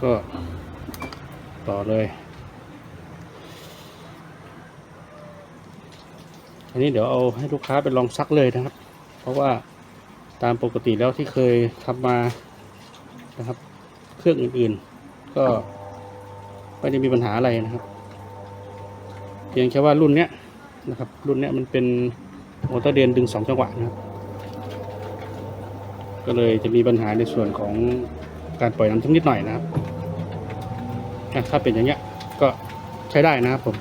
ก็ต่อเลย อันนี้เดี๋ยวเอาให้ลูกค้าไปลองซักเลยนะครับ เพราะว่าตามปกติแล้วที่เคยทำมานะครับ เครื่องอื่นๆ ก็ไม่ได้มีปัญหาอะไรนะครับ เพียงแค่ว่ารุ่นเนี้ยนะครับ รุ่นเนี้ยมันเป็นมอเตอร์เดนดึงสองจังหวะนะครับ ก็เลยจะมีปัญหาในส่วนของ การปล่อยน้ำทิ้งนิดหน่อยนะครับถ้าเป็นอย่างเงี้ยก็ใช้ได้นะครับผม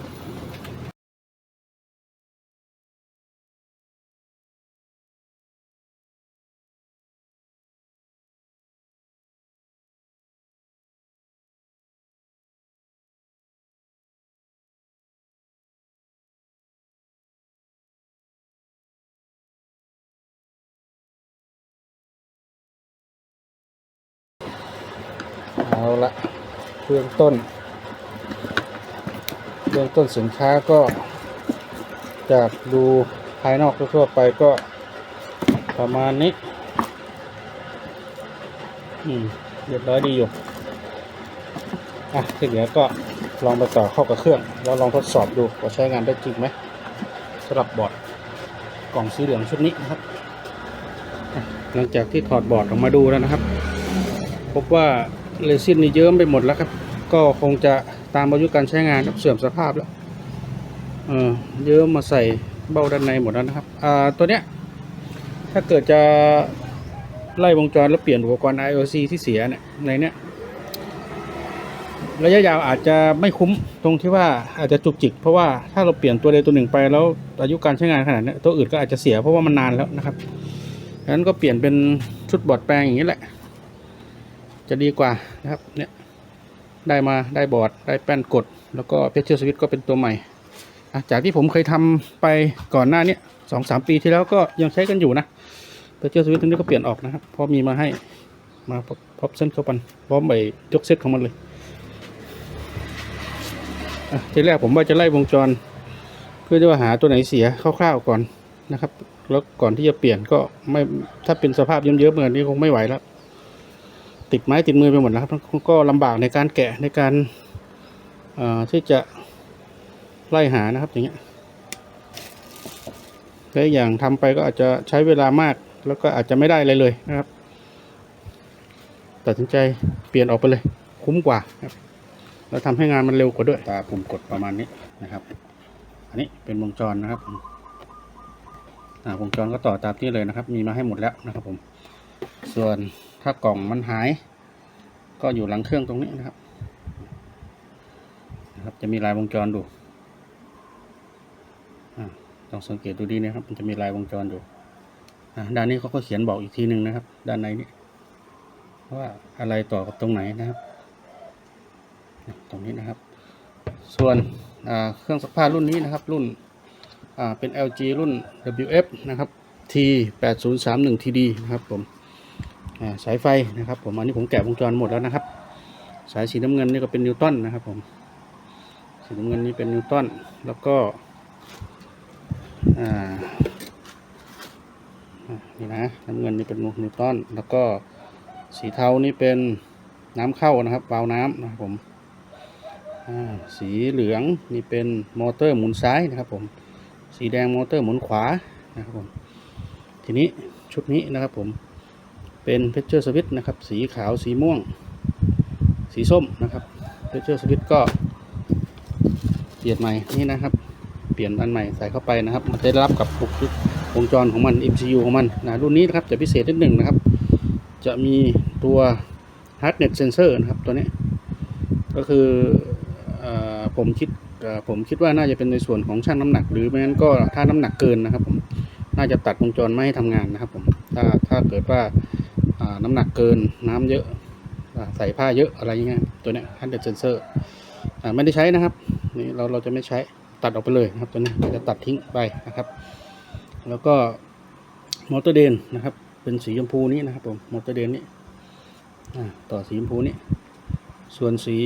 เอาละเบื้องต้น เบื้องต้นสินค้าก็ จากดูภายนอกทั่วๆไปก็ประมาณนี้อืมเรียบร้อยดีอยู่อะทีเหลือก็ลองไปต่อเข้ากับเครื่อง แล้วลองทดสอบดูว่าใช้งานได้จริงไหมสำหรับบอร์ดกล่องสีเหลืองชุดนี้นะครับ หลังจากที่ถอดบอร์ดออกมาดูแล้วนะครับ พบว่า เรซินนี่เยิ้มไปหมดแล้วครับ ก็คงจะตามอายุการใช้งานครับเสื่อมสภาพแล้วเออเยิ้มมาใส่เบ้าด้านในหมดแล้วนะครับอ่าตัวเนี้ยถ้าเกิดจะไล่วงจรแล้วเปลี่ยนอุปกรณ์ IOC ที่เสียเนี่ยในเนี้ยระยะยาวอาจจะไม่คุ้มตรงที่ว่าอาจจะจุกจิก เพราะว่าถ้าเราเปลี่ยนตัวใดตัวหนึ่งไปแล้วอายุการใช้งานขนาดเนี้ยตัวอื่นก็อาจจะเสียเพราะว่ามันนานแล้วนะครับดังนั้นก็เปลี่ยนเป็นชุดบอร์ดแปลงอย่างนี้แหละ จะดีกว่านะครับเนี่ยได้มาได้บอร์ดได้แป้นกด แล้วก็เพชเชอร์สวิตก็เป็นตัวใหม่จากที่ผมเคยทำไปก่อนหน้านี้สองสามปีที่แล้วก็ยังใช้กันอยู่นะเพชเชอร์สวิตตัวนี้ก็เปลี่ยนออกนะครับเพราะมีมาให้มาพร้อมเส้นเข้าปันพร้อมใบยกเซตของมันเลยอะทีแรกผมว่าจะไล่วงจร เพื่อที่ว่าหาตัวไหนเสียคร่าวๆก่อนนะครับ แล้วก่อนที่จะเปลี่ยนก็ไม่ถ้าเป็นสภาพเยิ้มๆเหมือนนี้คงไม่ไหวแล้ว ติดไม้ติดมือไปหมดแล้วครับก็ลำบากในการแกะในการที่จะไล่หานะครับอย่างเงี้ยและอย่างทำไปก็อาจจะใช้เวลามากแล้วก็อาจจะไม่ได้อะไรเลยนะครับ ตัดสินใจเปลี่ยนออกไปเลย คุ้มกว่าครับแล้วทำให้งานมันเร็วกว่าด้วยตาปุ่มกดประมาณนี้นะครับ อันนี้เป็นวงจรนะครับอ่าวงจรก็ต่อตามที่เลยนะครับ มีมาให้หมดแล้วนะครับผม ส่วน ถ้ากล่องมันหาย ก็อยู่หลังเครื่องตรงนี้นะครับนะครับ จะมีลายวงจรดูอ่ต้องสังเกตดูดีนะครับ มันจะมีลายวงจรอยู่ด้านนี้เขาก็เขียนบอกอีกทีหนึ่งนะครับ ด้านในนี้ว่าอะไรต่อกับตรงไหนนะครับ ตรงนี้นะครับ ส่วนเครื่องซักผ้ารุ่นนี้นะครับ รุ่นเป็น LG รุ่น WF นะครับ T 8 0 3 1 TD นะครับผม สายไฟนะครับ ผมอันนี้ผมแกะวงจรหมดแล้วนะครับ สายสีน้ำเงินนี่ก็เป็นนิวตันนะครับ ผมสีน้ำเงินนี่เป็นนิวตันแล้วก็นี่นะน้ำเงินนี่เป็นนิวตันแล้วก็สีเทานี่เป็นน้ำเข้านะครับวาล์วน้ำนะครับผมสีเหลืองนี่เป็นมอเตอร์หมุนซ้ายนะครับผมสีแดงมอเตอร์หมุนขวานะครับผมทีนี้ชุดนี้นะครับผม เป็นเพชเชอร์สวิตนะครับ สีขาวสีม่วง สีส้มนะครับเพชเชอร์สวิตก็เปลี่ยนใหม่นี่นะครับ เปลี่ยนอันใหม่ใส่เข้าไปนะครับมันจะได้รับกับวงจรของมัน MCU ของมันนะรุ่นนี้นะครับจะพิเศษนิดหนึ่งนะครับ จะมีตัว hardnet sensor นะครับตัวนี้ ก็คืออผมคิดผมคิดว่าน่าจะเป็นในส่วนของช่างน้ำหนัก หรือไม่งั้นก็ถ้าน้ำหนักเกินนะครับ ผมน่าจะตัดวงจรไม่ให้ทำงานนะครับผมถ้าถ้าเกิดว่า น้ำหนักเกินน้ำเยอะใส่ผ้าเยอะอะไรอย่างเงี้ยตัวเนี้ยฮันเดอร์เซนเซอร์ไม่ได้ใช้นะครับนี่เราเราจะไม่ใช้ตัดออกไปเลยนะครับตัวนี้จะตัดทิ้งไปนะครับ แล้วก็มอเตอร์เดนนะครับ เป็นสีชมพูนี้นะครับผมมอเตอร์เดนนี้ต่อสีชมพูนี้ส่วนสี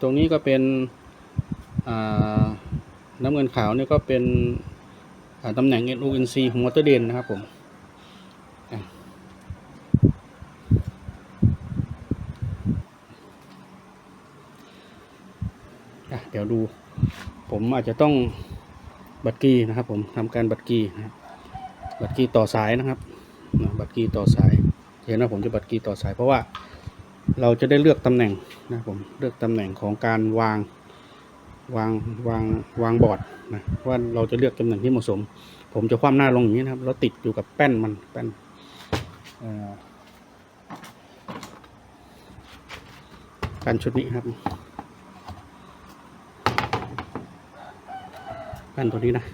ตรงนี้ก็เป็นน้ำเงินขาวนี่ก็เป็นตำแหน่ง NONC ของมอเตอร์เดนนะครับผม อะเดี๋ยวดู ผมอาจจะต้องบัตรกีนะครับผมทำการบัตรกีนะบัตรกีต่อสายนะครับบัตรกีต่อสายเห็นว่าผมจะบัตรกีต่อสาย เพราะว่าเราจะได้เลือกตำแหน่งนะผมเลือกตำแหน่งของการวางวางวางวางบอร์ดนะว่าเราจะเลือกตำแหน่งที่เหมาะสม ผมจะคว่ำหน้าลงอย่างนี้นะครับแล้วติดอยู่กับแป้นมันแป้นการชุดนี้ครับ แป้นตัวนี้นะ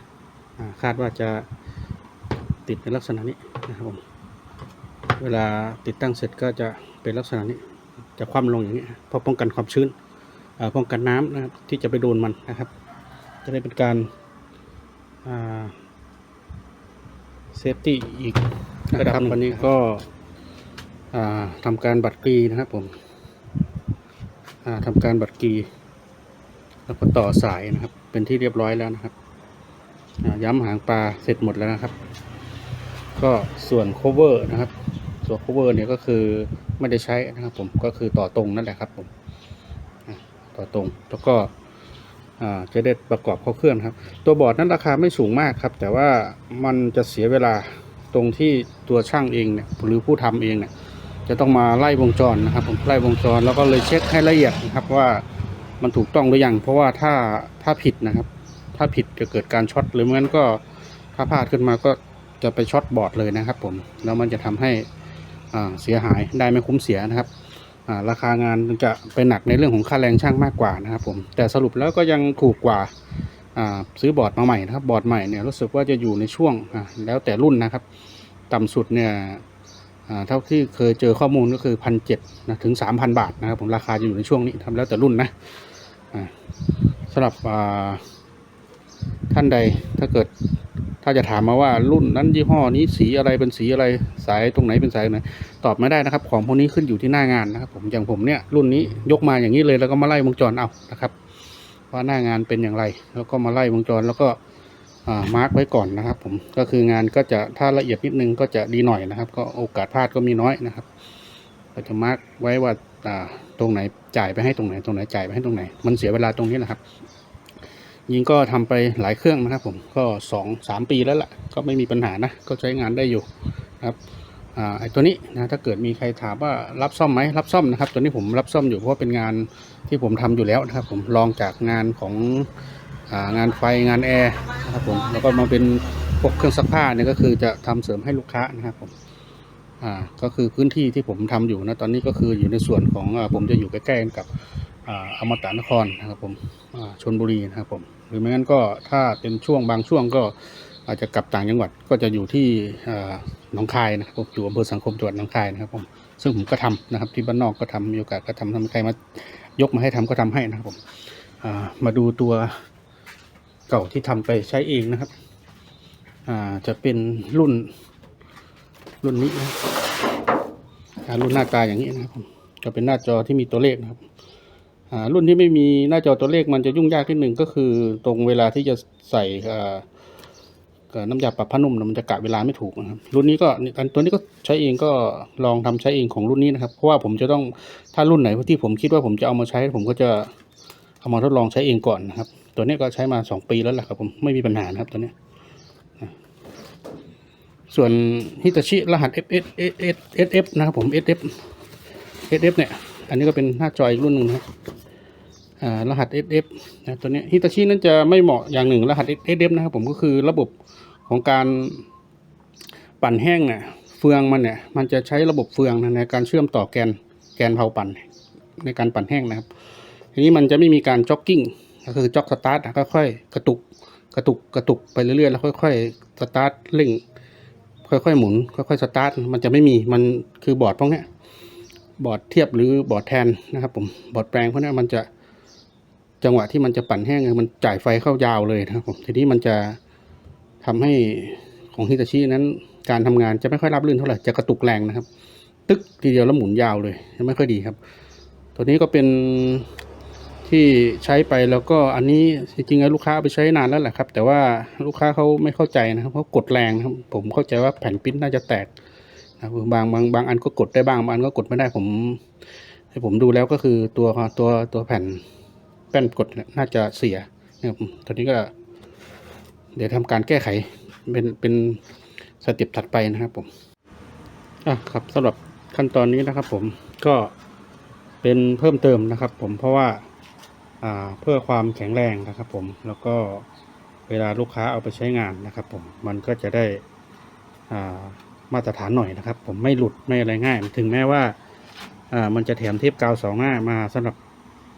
คาดว่าจะติดในลักษณะนี้นะครับผมเวลาติดตั้งเสร็จก็จะเป็นลักษณะนี้ จะคว่ำลงอย่างนี้เพื่อป้องกันความชื้นอ่าป้องกันน้ำนะครับที่จะไปโดนมันนะครับ จะได้เป็นการเซฟตี้อีกระดับนึงวันนี้ก็อ่าทำการบัตรกรีนะครับผมอ่าทำการบัตรกรีแล้วก็ต่อสายนะครับ เป็นที่เรียบร้อยแล้วนะครับ ย้ำหางปลาเสร็จหมดแล้วนะครับ ก็ส่วน cover นะครับ ส่วน cover เนี่ยก็คือไม่ได้ใช้นะครับผมก็คือต่อตรงนั่นแหละครับผมต่อตรงแล้วก็จะได้ประกอบเข้าเครื่องครับ ตัวบอร์ดนั้นราคาไม่สูงมากครับ แต่ว่ามันจะเสียเวลาตรงที่ตัวช่างเองเนี่ยหรือผู้ทำเองเนี่ยจะต้องมาไล่วงจรนะครับผมไล่วงจรแล้วก็เลยเช็คให้ละเอียดนะครับว่ามันถูกต้องหรือยังเพราะว่าถ้าถ้าผิดนะครับ ถ้าผิดจะเกิดการช็อตหรือไม่งั้นก็ถ้าพลาดขึ้นมาก็จะไปช็อตบอร์ดเลยนะครับผมแล้วมันจะทำให้อ่าเสียหายได้ไม่คุ้มเสียนะครับราคางานจะไปหนักในเรื่องของค่าแรงช่างมากกว่านะครับผมแต่สรุปแล้วก็ยังถูกกว่าซื้อบอร์ดมาใหม่นะครับบอร์ดใหม่เนี่ยรู้สึกว่าจะอยู่ในช่วงแล้วแต่รุ่นนะครับ ต่ำสุดเนี่ยเท่าที่เคยเจอข้อมูลก็คือพันเจ็ดนะถึงสามพันบาทนะครับผมราคาจะอยู่ในช่วงนี้ทำแล้วแต่รุ่นนะอ่าสำหรับ ท่านใดถ้าเกิดถ้าจะถามมาว่ารุ่นนั้นยี่ห้อนี้สีอะไรเป็นสีอะไรสายตรงไหนเป็นสายไหนตอบไม่ได้นะครับ ของพวกนี้ขึ้นอยู่ที่หน้างานนะครับ ผมอย่างผมเนี่ยรุ่นนี้ยกมาอย่างนี้เลยแล้วก็มาไล่วงจรเอานะครับ ว่าหน้างานเป็นอย่างไร แล้วก็มาไล่วงจรแล้วก็มาร์กไว้ก่อนนะครับ ผมก็คืองานก็จะถ้าละเอียดนิดนึงก็จะดีหน่อยนะครับ ก็โอกาสพลาดก็มีน้อยนะครับก็จะมาร์กไว้ว่าอ่าตรงไหนจ่ายไปให้ตรงไหน ตรงไหนจ่ายไปให้ตรงไหน มันเสียเวลาตรงนี้แหละครับ ยิงก็ทำไปหลายเครื่องนะครับผมก็สองสามปีแล้วล่ะก็ไม่มีปัญหานะก็ใช้งานได้อยู่ครับอไอตัวนี้นะถ้าเกิดมีใครถามว่ารับซ่อมไหมรับซ่อมนะครับ ตัวนี้ผมรับซ่อมอยู่เพราะเป็นงานที่ผมทำอยู่แล้วนะครับ ผมลองจากงานขององานไฟงานแอร์นะครับผมแล้วก็มาเป็นพวกเครื่องซักผ้าเนี่ยก็คือจะทำเสริมให้ลูกค้านะครับผมอ่าก็คือพื้นที่ที่ผมทำอยู่นะตอนนี้ก็คืออยู่ในส่วนของอผมจะอยู่ใกล้ๆกับอ่าอมตะนครนะครับผมอ่าชนบุรีนะครับผม รือไม่งั้นก็ถ้าเป็นช่วงบางช่วงก็อาจจะกลับต่างจังหวัดก็จะอยู่ที่หนองคายนะครับผมอยู่อำเภอสังคมจังหวัดหนองคายนะครับผมซึ่งผมก็ทำนะครับที่บ้านนอกก็ทำมีโอกาสก็ทำทำใครมายกมาให้ทำก็ทำให้นะครับผมมาดูตัวเก่าที่ทำไปใช้เองนะครับจะเป็นรุ่นรุ่นนี้นะรุ่นหน้าตาอย่างนี้นะครับผมจะเป็นหน้าจอที่มีตัวเลขนะครับ รุ่นที่ไม่มีหน้าจอตัวเลขมันจะยุ่งยากที่หนึ่งก็คือ ตรงเวลาที่จะใส่น้ำยาปรับผ้านุ่มมันจะกะเวลาไม่ถูกนะครับรุ่นนี้ก็อันตัวนี้ก็ใช้เองก็ลองทำใช้เองของรุ่นนี้นะครับเพราะว่าผมจะต้องถ้ารุ่นไหนที่ผมคิดว่าผมจะเอามาใช้ ผมก็จะเอามาทดลองใช้เองก่อนนะครับ ตัวนี้ก็ใช้มาสองปีแล้วแหละครับผมไม่มีปัญหานะครับตัวนี้ส่วนฮิตาชิรหัส F S S S F นะครับผม S F S F เนี่ย อันนี้ก็เป็นหน้าจออีกรุ่นหนึ่งนะครับ รหัส SF นะตัวนี้ฮิตาชินั้นจะไม่เหมาะอย่างหนึ่งรหัส SF นะครับผมก็คือระบบของการปั่นแห้งเนี่ยเฟืองมันเนี่ยมันจะใช้ระบบเฟืองนะในการเชื่อมต่อแกนแกนเผาปั่นในการปั่นแห้งนะครับ ทีนี้มันจะไม่มีการจ็อกกิ้งก็คือจ็อกสตาร์ทนะค่อยๆกระตุกกระตุกกระตุกไปเรื่อยๆแล้วค่อยๆสตาร์ทเร่งค่อยๆหมุนค่อยๆสตาร์ทมันจะไม่มีมันคือบอร์ดพวกนี้บอร์ดเทียบหรือบอร์ดแทนนะครับผมบอร์ดแปลงพวกนี้มันจะ จังหวะที่มันจะปั่นแห้งมันจ่ายไฟเข้ายาวเลยนะครับผมทีนี้มันจะทำให้ของฮิตาชินั้น การทำงานจะไม่ค่อยรับรื่นเท่าไหร่จะกระตุกแรงนะครับ ตึกทีเดียวแล้วหมุนยาวเลยไม่ค่อยดีครับ ตัวนี้ก็เป็นที่ใช้ไปแล้วก็อันนี้จริงๆแล้วลูกค้าไปใช้นานแล้วแหละครับ แต่ว่าลูกค้าเขาไม่เข้าใจนะครับเขากดแรงนะครับ ผมเข้าใจว่าแผ่นปิ้นน่าจะแตกนะบางบางบางอันก็กดได้บ้างบางอันก็กดไม่ได้ผมให้ผมดูแล้วก็คือตัวตัวตัวแผ่น แป้นกดน่าจะเสียนะครับตอนนี้ก็ เดี๋ยวทำการแก้ไขเป็นเป็นสเต็ปถัดไปนะครับผมอะครับสำหรับขั้นตอนนี้นะครับ ผมก็เป็นเพิ่มเติมนะครับ ผมเพราะว่าอ่าเพื่อความแข็งแรงนะครับ ผมแล้วก็เวลาลูกค้าเอาไปใช้งานนะครับ ผมมันก็จะได้อ่ามาตรฐานหน่อยนะครับ ผมไม่หลุดไม่อะไรง่าย ถึงแม้ว่าอ่ามันจะแถมเทปกาวสองหน้ามาสำหรับ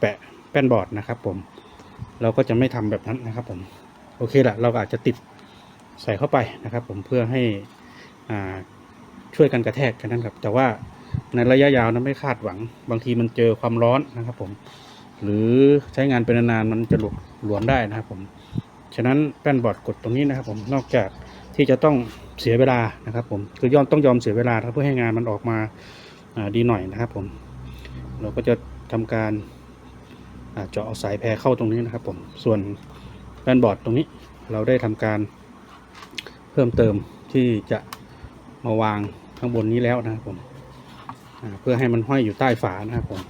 แปะ แป้นบอร์ดนะครับ ผม เราก็จะไม่ทำแบบนั้นนะครับ ผม โอเคละเราอาจจะติดใส่เข้าไปนะครับ ผมเพื่อให้อ่าช่วยกันกระแทกกันนั้นครับ แต่ว่าในระยะยาวนั้นไม่คาดหวัง บางทีมันเจอความร้อนนะครับ ผม หรือใช้งานเป็นนานๆมันจะหลุดหลวมได้นะครับ ผม ฉะนั้นแป้นบอร์ดกดตรงนี้นะครับ ผม นอกจากที่จะต้องเสียเวลานะครับ ผม คือยอมต้องยอมเสียเวลาเพื่อให้งานมันออกมาดีหน่อยนะครับ ผม เราก็จะทำการ เจาะเอาสายแพรเข้าตรงนี้นะครับผม ส่วนแป้นบอร์ดตรงนี้เราได้ทำการเพิ่มเติมที่จะมาวางข้างบนนี้แล้วนะครับผมเพื่อให้มันห้อยอยู่ใต้ฝานะครับผม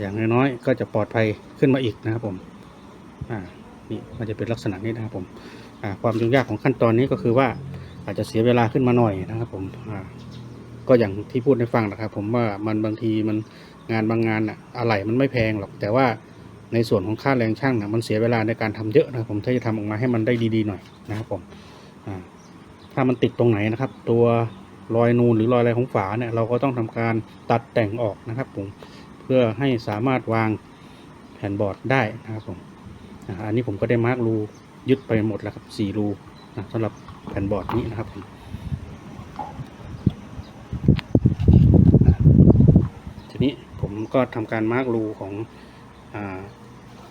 อย่างน้อยๆก็จะปลอดภัยขึ้นมาอีกนะครับผมนี่มันจะเป็นลักษณะนี้นะครับผมความยุ่งยากของขั้นตอนนี้ก็คือว่าอาจจะเสียเวลาขึ้นมาหน่อยนะครับผมก็อย่างที่พูดให้ฟังนะครับผมว่ามันบางทีมัน งานบางงานอะอะไหล่มันไม่แพงหรอก แต่ว่าในส่วนของค่าแรงช่างนะมันเสียเวลาในการทำเยอะนะครับผมถ้าจะทำออกมาให้มันได้ดีๆหน่อยนะครับผมถ้ามันติดตรงไหนนะครับ ตัวรอยนูนหรือรอยอะไรของฝาเนี่ยเราก็ต้องทำการตัดแต่งออกนะครับผมเพื่อให้สามารถวางแผ่นบอร์ดได้นะครับผมอันนี้ผมก็ได้มาร์กรูยึดไปหมดแล้วครับสี่รูนะสำหรับแผ่นบอร์ดนี้นะครับผมอะทีนี้ผม ก็ทำการมาร์กรูของอ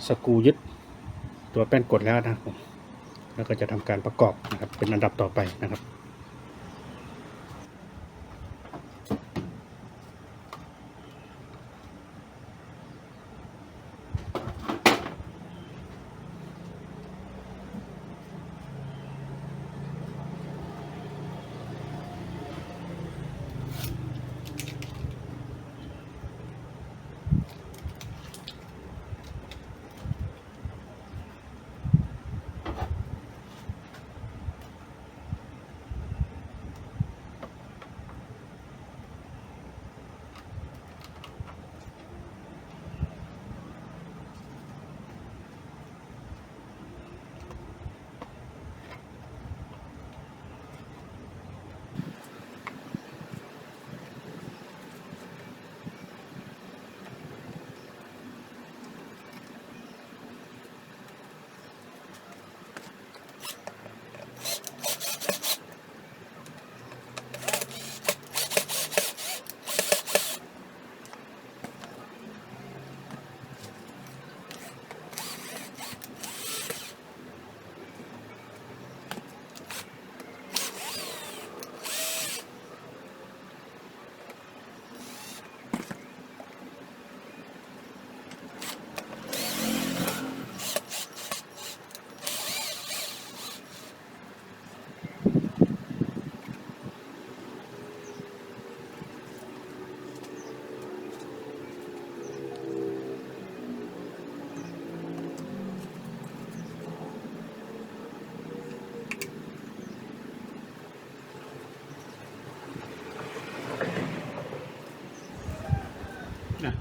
สกูยึดตัวแป้นกดแล้วนะครับผมแล้วก็จะทำการประกอบนะครับเป็นอันดับต่อไปนะครับ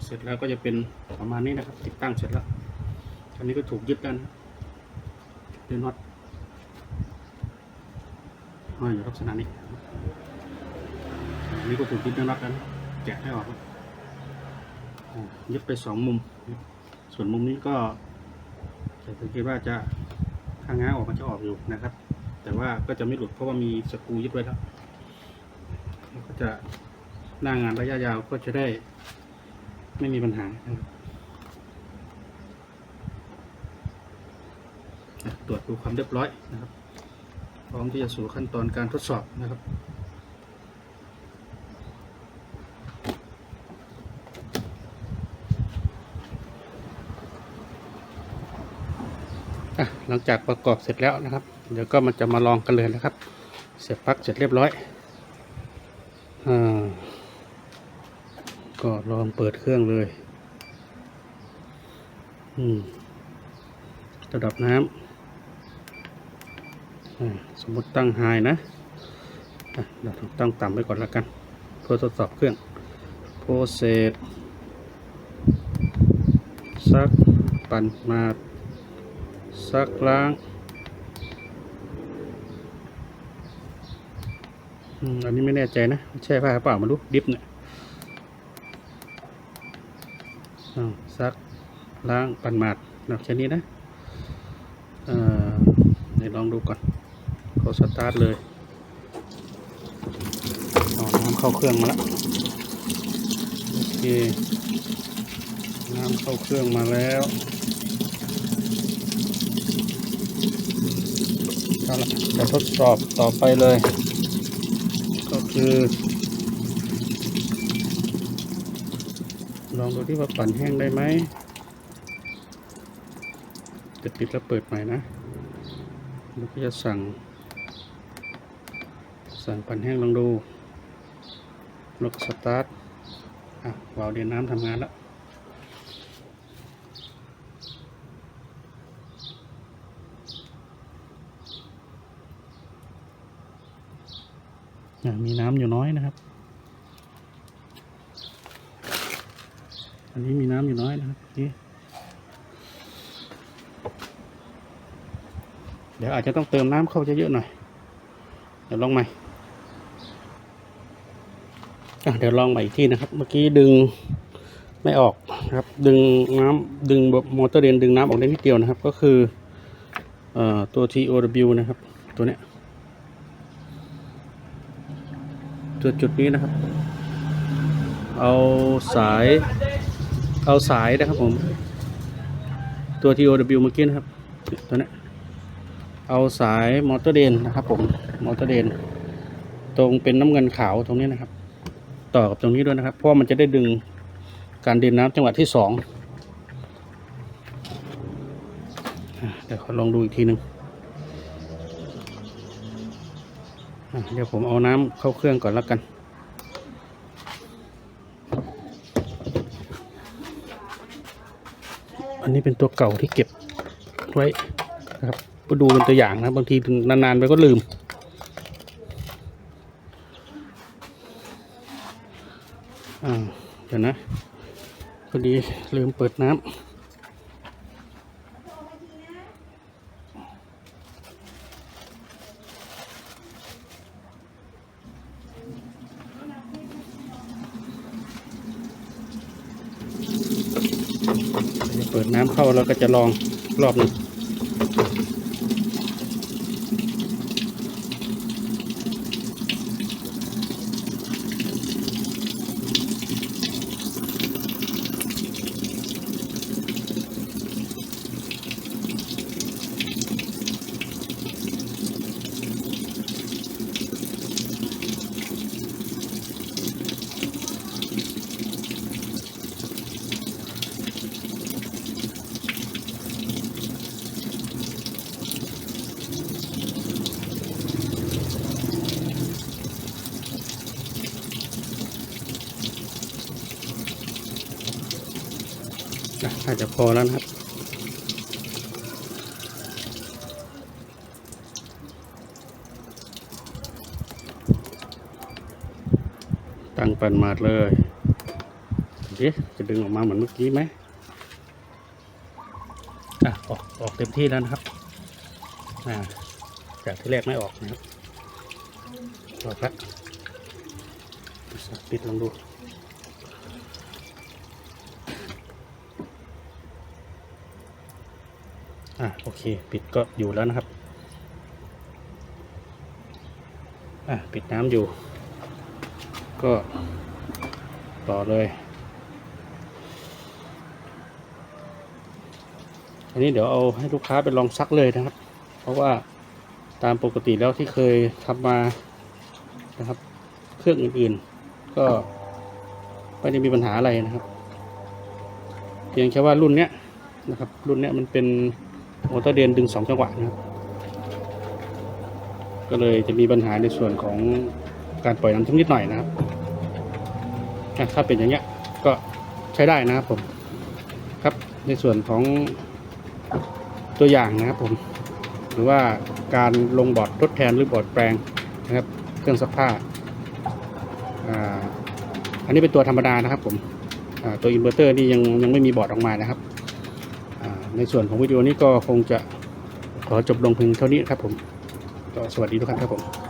เสร็จแล้วก็จะเป็นประมาณนี้นะครับ ติดตั้งเสร็จแล้วอันนี้ก็ถูกยึดแล้วนะเดือนน็อตห้อยอยู่ลักษณะนี้อันนี้ก็ถูกยึดน็อตแล้วนแกะให้ออกยึดไปสองมุม ส่วนมุมนี้ก็จะสังเกตว่าจะข้างง้างออกมันจะออกอยู่นะครับ แต่ว่าก็จะไม่หลุดเพราะว่ามีสกรูยึดไว้แล้วก็จะหน้างานระยะยาวก็จะได้ ไม่มีปัญหาตรวจดูความเรียบร้อยนะครับ พร้อมที่จะสู่ขั้นตอนการทดสอบนะครับหลังจากประกอบเสร็จแล้วนะครับ เดี๋ยวก็มันจะมาลองกันเลยนะครับ เสียบปลั๊กเสร็จเรียบร้อยอ่า ก็ลองเปิดเครื่องเลย อืมระดับน้ำสมมติตั้งไฮนะเราตั้งต่ำไว้ก่อนแล้วกัน เพื่อทดสอบเครื่องโปรเซสซักปั่นมาดซักล้างอันนี้ไม่แน่ใจนะ ใช่ผ้าเปล่ามาดูดิฟเนี่ยอ้าว ซักล้างปั่นมาดนะแค่นี้นะเอ่อเดี๋ยวลองดูก่อนขาสตาร์ทเลยเอาน้ำเข้าเครื่องมาแล้วโอเคน้ำเข้าเครื่องมาแล้วเอาละจะทดสอบต่อไปเลย ก็คือ ลองดูที่ว่าปั่นแห้งได้ไหม จะปิดแล้วเปิดใหม่นะแล้วก็จะสั่ง สั่งปั่นแห้งลองดูแล้วก็สตาร์ท อะวาล์วเดินน้ำทำงานแล้วอะมีน้ำอยู่น้อยนะครับ อันนี้มีน้ำอยู่น้อยนะครับนี่เดี๋ยวอาจจะต้องเติมน้ำเข้าเยอะๆหน่อย เดี๋ยวลองใหม่เดี๋ยวลองใหม่อีกทีนะครับ เมื่อกี้ดึงไม่ออกนะครับ ดึงน้ำดึงแบบมอเตอร์เดนดึงน้ำออกได้นิดเดียวนะครับ ก็คือเอ่อตัว TOW นะครับ ตัวเนี้ยตัวจุดนี้นะครับ เอาสาย เอาสายนะครับผม ตัว TOW เมื่อกี้นะครับ ตัวนี้เอาสายมอเตอร์เดนนะครับผม มอเตอร์เดน ตรงเป็นน้ำเงินขาวตรงนี้นะครับ ต่อกับตรงนี้ด้วยนะครับ เพราะมันจะได้ดึงการดินน้ำจังหวะที่สองเดี๋ยวขอลองดูอีกทีหนึ่งอะเดี๋ยวผมเอาน้ำเข้าเครื่องก่อนแล้วกัน อันนี้เป็นตัวเก่าที่เก็บไว้นะครับก็ดูเป็นตัวอย่างนะบางทีนานๆไปก็ลืม อ่า เดี๋ยวนะพอดีลืมเปิดน้ำ เดี๋ยวเปิดน้ำเข้าแล้วก็จะลองรอบหนึ่ง อาจจะพอแล้วนะครับ ตั้งปันมาดเลยเดี๋ยวจะดึงออกมาเหมือนเมื่อกี้ไหมอะออกออกเต็มที่แล้วนะครับอ่าจากที่แรกไม่ออกนะครับออกแล้วปิดลองดู อะโอเค ปิดก็อยู่แล้วนะครับ อะปิดน้ำอยู่ ก็ต่อเลย อันนี้เดี๋ยวเอาให้ลูกค้าไปลองซักเลยนะครับ เพราะว่าตามปกติแล้วที่เคยทำมานะครับ เครื่องอื่นๆ ก็ไม่ได้มีปัญหาอะไรนะครับ เพียงแค่ว่ารุ่นเนี้ยนะครับ รุ่นเนี้ยมันเป็น มอเตอร์เดนดึงสองจังหวะนะครับ ก็เลยจะมีปัญหาในส่วนของการปล่อยน้ำทิ้งนิดหน่อยนะครับอ่ถ้าเป็นอย่างเงี้ยก็ใช้ได้นะครับผม ครับในส่วนของตัวอย่างนะครับผม หรือว่าการลงบอร์ดทดแทนหรือบอร์ดแปลงนะครับ เครื่องซักผ้าอ่าอันนี้เป็นตัวธรรมดานะครับผมอ่าตัวอินเวอร์เตอร์นี่ยังยังไม่มีบอร์ดออกมานะครับ ในส่วนของวิดีโอนี้ก็คงจะขอจบลงเพียงเท่านี้ครับผมก็สวัสดีทุกท่านครับผม